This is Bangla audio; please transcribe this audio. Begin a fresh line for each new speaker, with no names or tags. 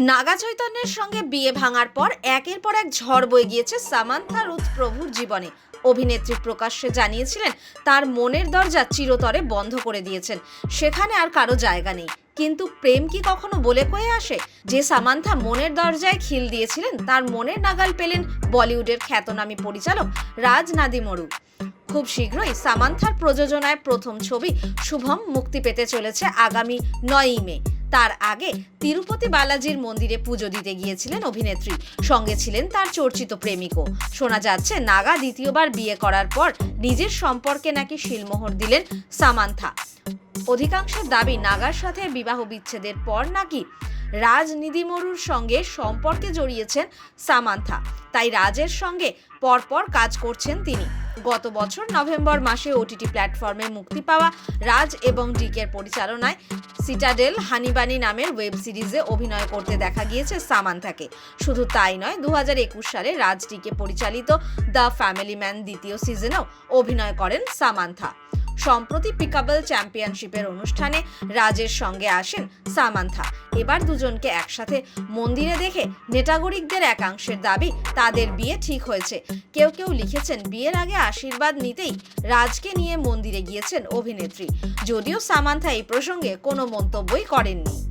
নাগা চৈতন্যের সঙ্গে বিয়ে ভাঙার পর একের পর এক ঝড় বয়ে গিয়েছে সামান্থা রুথ প্রভুর জীবনে। অভিনেত্রী প্রকাশ্যে জানিয়েছিলেন, তার মনের দরজা চিরতরে বন্ধ করে দিয়েছেন। সেখানে আর কারও জায়গা নেই। কিন্তু প্রেম কি কখনো বলে কয়ে আসে? যে সামান্থা মনের দরজায় খিল দিয়েছিলেন, তার মনের নাগাল পেলেন বলিউডের খ্যাতনামী পরিচালক রাজ নাদিমরু খুব শীঘ্রই সামান্থার প্রযোজনায় প্রথম ছবি শুভম মুক্তি পেতে চলেছে আগামী নয়ই মে। তার আগে তিরুপতি বালাজির মন্দিরে পুজো দিতে গিয়েছিলেন অভিনেত্রী। সঙ্গে ছিলেন তার চর্চিত প্রেমিকও। শোনা যাচ্ছে, নাগা দ্বিতীয়বার বিয়ে করার পর নিজের সম্পর্কে নাকি শিলমোহর দিলেন সামান্থা। অধিকাংশের দাবি নাগার সাথে বিবাহ বিচ্ছেদের পর নাকি রাজ নিধিমরুর সঙ্গে সম্পর্কে জড়িয়েছেন সামান্থা। তাই রাজের সঙ্গে পরপর কাজ করছেন তিনি। গত বছর নভেম্বর মাসে ওটিটি প্ল্যাটফর্মে মুক্তি পাওয়া রাজ এবং ডিকের পরিচালনায় সিটাডেল হানিবানি নামের ওয়েব সিরিজে অভিনয় করতে দেখা গিয়েছে সামান্থাকে। শুধু তাই নয় দু সালে রাজটিকে পরিচালিত দ্য ফ্যামিলি ম্যান দ্বিতীয় সিজনেও অভিনয় করেন সামান্থা। সম্প্রতি পিকাবল চ্যাম্পিয়নশিপের অনুষ্ঠানে রাজের সঙ্গে আসেন সামান্থা। এবার দুজনকে একসাথে মন্দিরে দেখে নেটাগরিকদের একাংশের দাবি তাদের বিয়ে ঠিক হয়েছে। কেউ কেউ লিখেছেন, বিয়ের আগে আশীর্বাদ নিতেই রাজকে নিয়ে মন্দিরে গিয়েছেন অভিনেত্রী। যদিও সামান্থা এই প্রসঙ্গে কোনো মন্তব্যই করেননি।